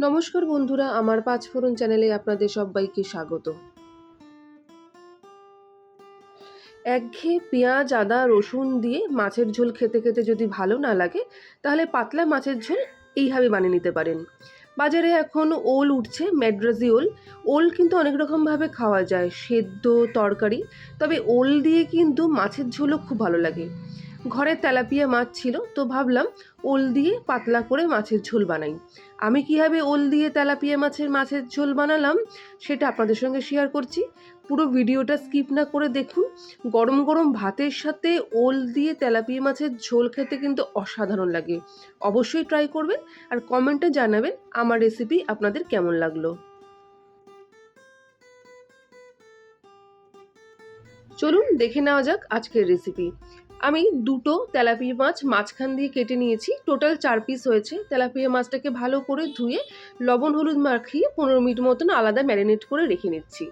নমস্কার বন্ধুরা, আমার পাঁচ পাঁচফোড়ন চ্যানেলে আপনাদের সবাইকে স্বাগত। একঘেয়ে পেঁয়াজ, আদা, রসুন দিয়ে মাছের ঝোল খেতে খেতে যদি ভালো না লাগে, তাহলে পাতলা মাছের ঝোল এইভাবে বানিয়ে নিতে পারেন। বাজারে এখন ওল উঠছে, ম্যাড্রাজি ওল। ওল কিন্তু অনেক রকমভাবে খাওয়া যায়, সেদ্ধ, তরকারি। তবে ওল দিয়ে কিন্তু মাছের ঝোলও খুব ভালো লাগে। ঘরে তেলাপিয়া মাছ ছিল, তো ভাবলাম ওল দিয়ে পাতলা করে মাছের ঝোল বানাই। আমি কীভাবে ওল দিয়ে তেলাপিয়া মাছের মাছের ঝোল বানালাম, সেটা আপনাদের সঙ্গে শেয়ার করছি। পুরো ভিডিওটা স্কিপ না করে দেখুন। গরম গরম ভাতের সাথে ওল দিয়ে তেলাপিয়া মাছের ঝোল খেতে কিন্তু অসাধারণ লাগে। অবশ্যই ট্রাই করবেন আর কমেন্টে জানাবেন আমার রেসিপি আপনাদের কেমন লাগল। চলুন দেখে নেওয়া যাক আজকের রেসিপি আমি দুটো তেলাপিয়া মাছ মাঝখান দিয়ে কেটে নিয়েছি। টোটাল চার পিস হয়েছে। তেলাপিয়া মাছটাকে ভালো করে ধুয়ে লবণ হলুদ মাখিয়ে পনেরো মিনিট মতন আলাদা ম্যারিনেট করে রেখে নিচ্ছি।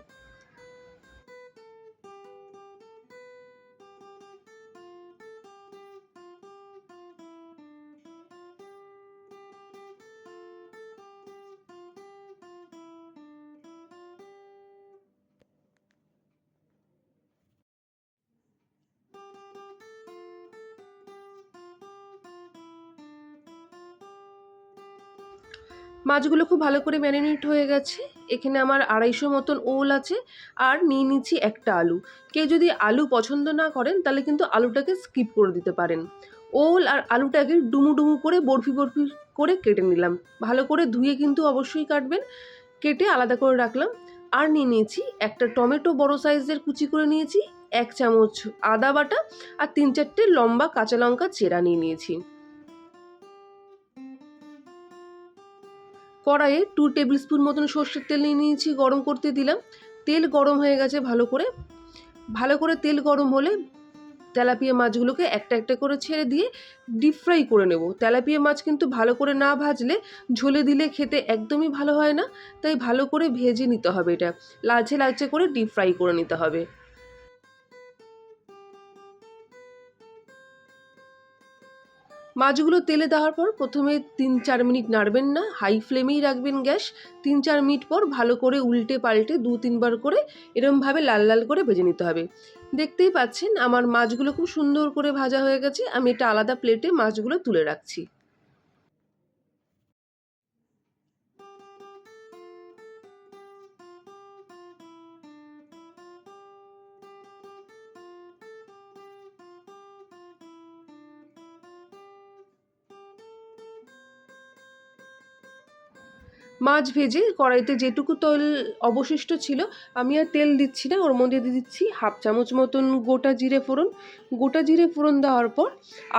মাছগুলো খুব ভালো করে ম্যারিনেট হয়ে গেছে। এখানে আমার আড়াইশো মতন ওল আছে আর নিয়ে নিচ্ছি একটা আলু। কেউ যদি আলু পছন্দ না করেন, তাহলে কিন্তু আলুটাকে স্কিপ করে দিতে পারেন। ওল আর আলুটাকে ডুমু ডুমু করে বরফি বরফি করে কেটে নিলাম। ভালো করে ধুয়ে কিন্তু অবশ্যই কাটবেন। কেটে আলাদা করে রাখলাম। আর নিয়ে নিয়েছি একটা টমেটো বড় সাইজের কুচি করে নিয়েছি, এক চামচ আদা বাটা আর তিন চারটে লম্বা কাঁচা লঙ্কা চেরা নিয়ে নিয়েছি। কড়াইয়ে টু টেবিল স্পুন মতন সর্ষের তেল নিয়ে নিয়েছি, গরম করতে দিলাম। তেল গরম হয়ে গেছে ভালো করে। ভালো করে তেল গরম হলে তেলাপিয়া মাছগুলোকে একটা একটা করে ছেড়ে দিয়ে ডিপ ফ্রাই করে নেব। তেলাপিয়া মাছ কিন্তু ভালো করে না ভাজলে ঝোলে দিলে খেতে একদমই ভালো হয় না, তাই ভালো করে ভেজে নিতে হবে এটা। লালচে লালচে করে ডিপ ফ্রাই করে নিতে হবে। মাছগুলো তেলে দেওয়ার পর প্রথমে তিন চার মিনিট নাড়বেন না হাই ফ্লেমেই রাখবেন গ্যাস। তিন চার মিনিট পর ভালো করে উল্টে পাল্টে দু তিনবার করে এরমভাবে লাল লাল করে ভেজে নিতে হবে। দেখতেই পাচ্ছেন আমার মাছগুলো খুব সুন্দর করে ভাজা হয়ে গেছে। আমি এটা আলাদা প্লেটে মাছগুলো তুলে রাখছি। মাছ ভেজে কড়াইতে যেটুকু তেল অবশিষ্ট ছিল, আমি আর তেল দিচ্ছি না, ওর মধ্যে দিয়ে দিচ্ছি হাফ চামচ মতন গোটা জিরে ফোড়ন। গোটা জিরে ফোড়ন দেওয়ার পর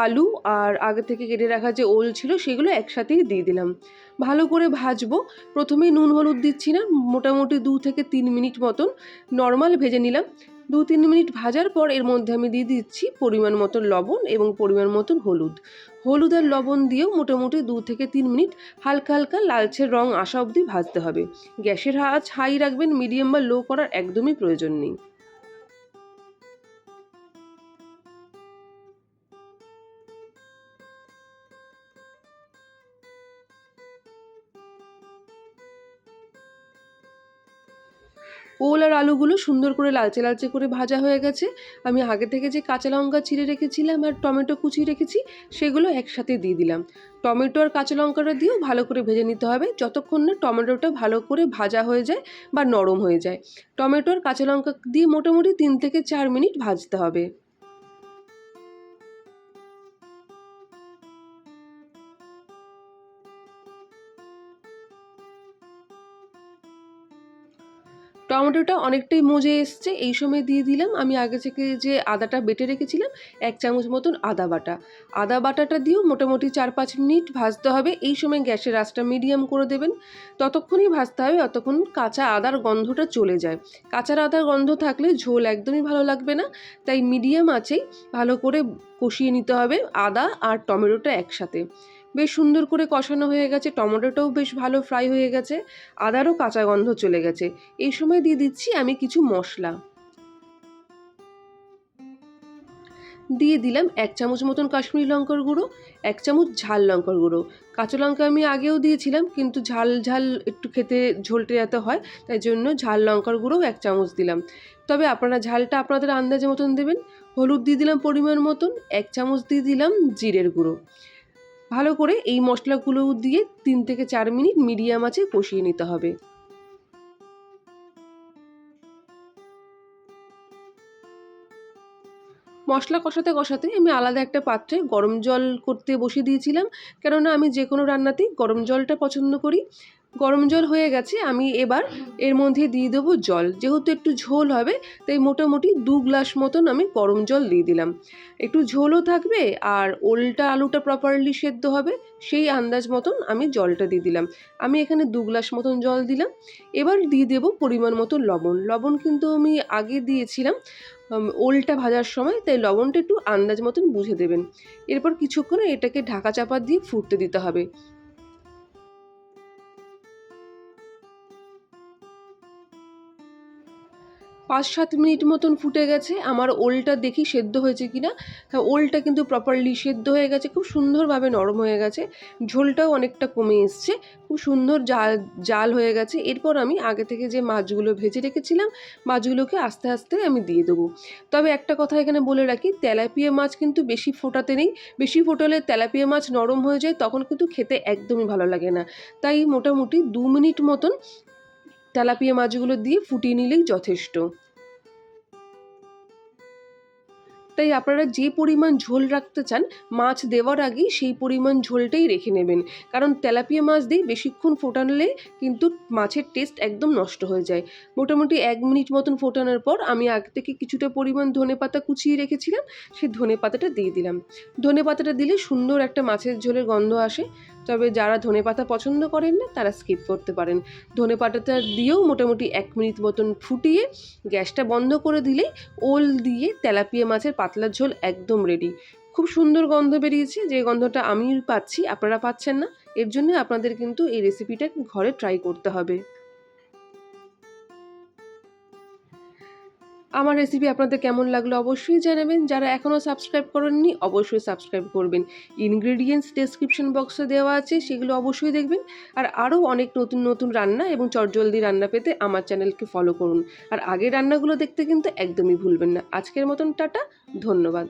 আলু আর আগে থেকে কেটে রাখা যে ওল ছিল সেগুলো একসাথেই দিয়ে দিলাম। ভালো করে ভাজবো। প্রথমেই নুন হলুদ দিচ্ছি না, মোটামুটি দু থেকে তিন মিনিট মতন নর্মাল ভেজে নিলাম। দু তিন মিনিট ভাজার পর এর মধ্যে আমি দিয়ে দিচ্ছি পরিমাণ মতো লবণ এবং পরিমাণ মতন হলুদ। হলুদ আর লবণ দিয়েও মোটামুটি দু থেকে তিন মিনিট হালকা হালকা লালচে রং আসা অবধি ভাজতে হবে। গ্যাসের আঁচ হাই রাখবেন, মিডিয়াম বা লো করার একদমই প্রয়োজন নেই। ওল আর আলুগুলো সুন্দর করে লালচে লালচে করে ভাজা হয়ে গেছে। আমি আগে থেকে যে কাঁচা লঙ্কা ছিঁড়ে রেখেছিলাম আর টমেটো কুচিয়ে রেখেছি, সেগুলো একসাথে দিয়ে দিলাম। টমেটো আর কাঁচা লঙ্কাটা দিয়েও ভালো করে ভেজে নিতে হবে। যতক্ষণ না টমেটোটা ভালো করে ভাজা হয়ে যায় বা নরম হয়ে যায়। টমেটো আর কাঁচা লঙ্কা দিয়ে মোটামুটি তিন থেকে চার মিনিট ভাজতে হবে। টমেটোটা অনেকটাই মজে এসছে। এই সময় দিয়ে দিলাম। আমি আগে থেকে যে আদাটা বেটে রেখেছিলাম, এক চামচ মতন আদা বাটা। আদা বাটাটা দিয়েও মোটামুটি চার পাঁচ মিনিট ভাজতে হবে। এই সময় গ্যাসের আঁচটা মিডিয়াম করে দেবেন। ততক্ষণই ভাজতে হবে ততক্ষণ কাঁচা আদার গন্ধটা চলে যায়। কাঁচা আদার গন্ধ থাকলে ঝোল একদমই ভালো লাগবে না। তাই মিডিয়াম আছেই ভালো করে কষিয়ে নিতে হবে আদা আর টমেটোটা একসাথে। বেশ সুন্দর করে কষানো হয়ে গেছে, টমেটোটাও বেশ ভালো ফ্রাই হয়ে গেছে, আদারও কাঁচা গন্ধ চলে গেছে। এই সময় দিয়ে দিচ্ছি আমি কিছু মশলা। দিয়ে দিলাম এক চামচ মতন কাশ্মীরি লঙ্কার গুঁড়ো, এক চামচ ঝাল লঙ্কার গুঁড়ো। কাঁচা লঙ্কা আমি আগেও দিয়েছিলাম, কিন্তু ঝাল ঝাল একটু খেতে ঝোলটে যাতে হয়, তাই জন্য ঝাল লঙ্কার গুঁড়োও এক চামচ দিলাম। তবে আপনারা ঝালটা আপনাদের আন্দাজে মতন দেবেন। হলুদ দিয়ে দিলাম পরিমাণ মতন, এক চামচ দিয়ে দিলাম জিরের গুঁড়ো। ভালো করে এই মশলাগুলো দিয়ে তিন থেকে চার মিনিট মিডিয়াম আঁচে কষিয়ে নিতে হবে। মশলা কষাতে কষাতে আমি আলাদা একটা পাত্রে গরম জল করতে বসিয়ে দিয়েছিলাম, কেননা আমি যে কোনো রান্নাতেই গরম জলটা পছন্দ করি। গরম জল হয়ে গেছে আমি এবার এর মধ্যে দিয়ে দেবো জল। যেহেতু একটু ঝোল হবে তাই মোটামুটি দু গ্লাস মতন আমি গরম জল দিয়ে দিলাম। একটু ঝোলও থাকবে আর ওলটা আলুটা প্রপারলি সেদ্ধ হবে সেই আন্দাজ মতন আমি জলটা দিয়ে দিলাম। আমি এখানে দু গ্লাস মতন জল দিলাম। এবার দিয়ে দেবো পরিমাণ মতো লবণ। লবণ কিন্তু আমি আগে দিয়েছিলাম ওলটা ভাজার সময় তাই লবণটা একটু আন্দাজ মতন বুঝে দেবেন। এরপর কিছুক্ষণ এটাকে ঢাকা চাপা দিয়ে ফুটতে দিতে হবে। পাঁচ সাত মিনিট মতন ফুটে গেছে। আমার ওলটা দেখি সেদ্ধ হয়েছে কি না হ্যাঁ ওলটা কিন্তু প্রপারলি সেদ্ধ হয়ে গেছে, খুব সুন্দরভাবে নরম হয়ে গেছে। ঝোলটাও অনেকটা কমে এসছে, খুব সুন্দর জাল জাল হয়ে গেছে। এরপর আমি আগে থেকে যে মাছগুলো ভেজে রেখেছিলাম, মাছগুলোকে আস্তে আস্তে আমি দিয়ে দেবো। তবে একটা কথা এখানে বলে রাখি, তেলাপিয়া মাছ কিন্তু বেশি ফোটাতে নেই। বেশি ফোটালে তেলাপিয়া মাছ নরম হয়ে যায়, তখন কিন্তু খেতে একদমই ভালো লাগে না। তাই মোটামুটি দু মিনিট মতন তেলাপিয়া মাছগুলো দিয়ে ফুটিয়ে নিলেই যথেষ্ট। তাই আপনারা যে পরিমাণ ঝোল রাখতে চান, মাছ দেওয়ার আগেই সেই পরিমাণ ঝোলটাই রেখে নেবেন। কারণ তেলাপিয়া মাছ দিয়ে বেশিক্ষণ ফোটানলে কিন্তু মাছের টেস্ট একদম নষ্ট হয়ে যায়। মোটামুটি এক মিনিট মতন ফোটানোর পর আমি আগে থেকে কিছুটা পরিমাণ ধনে পাতা কুচিয়ে রেখেছিলাম সেই ধনে পাতাটা দিয়ে দিলাম। ধনে পাতাটা দিলে সুন্দর একটা মাছের ঝোলের গন্ধ আসে। তবে যারা ধনে পাতা পছন্দ করেন না, তারা স্কিপ করতে পারেন। ধনে পাতাটা দিয়েও মোটামুটি এক মিনিট মতন ফুটিয়ে গ্যাসটা বন্ধ করে দিলেই ওল দিয়ে তেলাপিয়া মাছের পাতলা ঝোল একদম রেডি খুব সুন্দর গন্ধ বেরিয়েছে, যে গন্ধটা আমি পাচ্ছি, আপনারা পাচ্ছেন না, এর জন্য আপনাদের কিন্তু এই রেসিপিটা ঘরে ট্রাই করতে হবে। আমার রেসিপি আপনাদের কেমন লাগল অবশ্যই জানাবেন। যারা এখনও সাবস্ক্রাইব করেননি, অবশ্যই সাবস্ক্রাইব করবেন। ইনগ্রিডিয়েন্টস ডেসক্রিপশন বক্সে দেওয়া আছে, সেগুলো অবশ্যই দেখবেন। আর আরও অনেক নতুন নতুন রান্না এবং চটজলদি রান্না পেতে আমার চ্যানেলকে ফলো করুন। আর আগের রান্নাগুলো দেখতে কিন্তু একদমই ভুলবেন না। আজকের মতন টাটা, ধন্যবাদ।